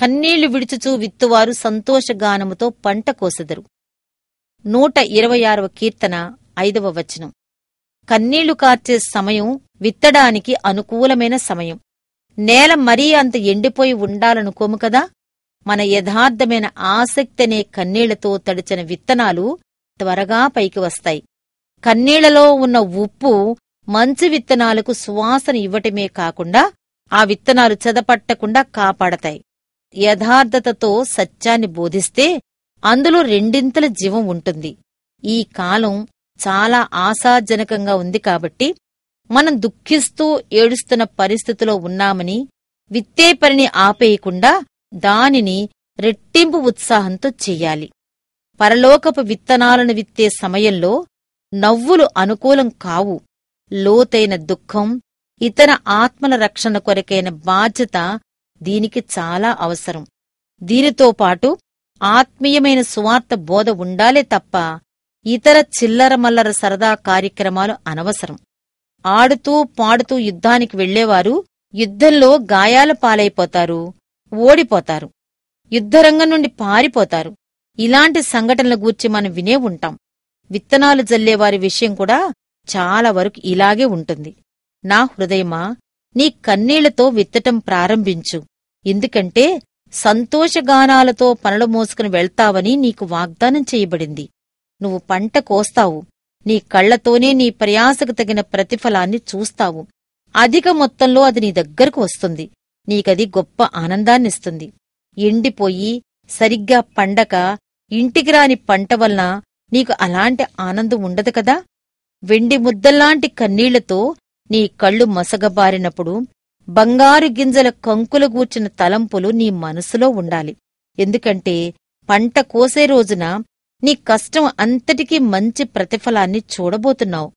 కన్నీళ్ళు విడుచుచూ విత్తువారు సంతోషగానముతో పంట కోసెదరు. నూట ఇరవై ఆరవ కీర్తన ఐదవ వచనం. కన్నీళ్ళు కార్చే సమయం విత్తడానికి అనుకూలమైన సమయం. నేల మరీ అంత ఎండిపోయి ఉండాలనుకోము కదా? మన యథార్థమైన ఆసక్తి అనే కన్నీళ్ళతో తడిచిన విత్తనాలు త్వరగా పైకి వస్తాయి. కన్నీళ్ళలో ఉన్న ఉప్పు మంచి విత్తనాలకు సువాసన ఇవ్వటమే కాకుండా ఆ విత్తనాలు చెదపట్టకుండా కాపాడతాయి. యథార్థతతో సత్యాన్ని బోధిస్తే అందులో రెండింతల జీవం ఉంటుంది. ఈ కాలం చాలా ఆశాజనకంగా ఉంది కాబట్టి మనం దుఃఖిస్తూ ఏడుస్తున్న పరిస్థితిలో ఉన్నామని విత్తే పనిని ఆపేయకుండా దానిని రెట్టింపు ఉత్సాహంతో చెయ్యాలి పరలోకపు విత్తనాలను విత్తే సమయంలో నవ్వులు అనుకూలం కావు. లోతైన దుఃఖం ఇతర ఆత్మల రక్షణ కొరకైన బాధ్యత దీనికి చాలా అవసరం. దీనితో పాటు ఆత్మీయమైన సువార్త బోధ ఉండాలే తప్ప ఇతర చిల్లర మల్లర సరదా కార్యక్రమాలు అనవసరం. ఆడుతూ పాడుతూ యుద్ధానికి వెళ్ళేవారు యుద్ధంలో గాయాల పాలైపోతారు ఓడిపోతారు యుద్ధరంగం నుండి పారిపోతారు. ఇలాంటి సంఘటనల గూర్చి మనం వినే ఉంటాం. విత్తనాలు జల్లేవారి విషయం కూడా చాలా వరకు ఇలాగే ఉంటుంది. నా హృదయమా నీ కన్నీళ్ళతో విత్తటం ప్రారంభించు. ఎందుకంటే సంతోషగానాలతో పనులు మోసుకుని వెళ్తావని నీకు వాగ్దానం చేయబడింది. నువ్వు పంట కోస్తావు. నీ కళ్ళతోనే నీ ప్రయాసకు తగిన ప్రతిఫలాన్ని చూస్తావు. అధిక మొత్తంలో అది నీ దగ్గరకు వస్తుంది. నీకది గొప్ప ఆనందాన్నిస్తుంది. ఎండిపోయి సరిగ్గా పండక ఇంటికి రాని పంట వలన నీకు అలాంటి ఆనందం ఉండదు కదా? వెండి ముద్దల్లాంటి కన్నీళ్ళతో నీ కళ్ళు మసగబారినప్పుడు బంగారు గింజల కంకులు గూర్చిన తలంపులు నీ మనసులో ఉండాలి. ఎందుకంటే పంట కోసే రోజున నీ కష్టం అంతటికీ మంచి ప్రతిఫలాన్ని చూడబోతున్నావు.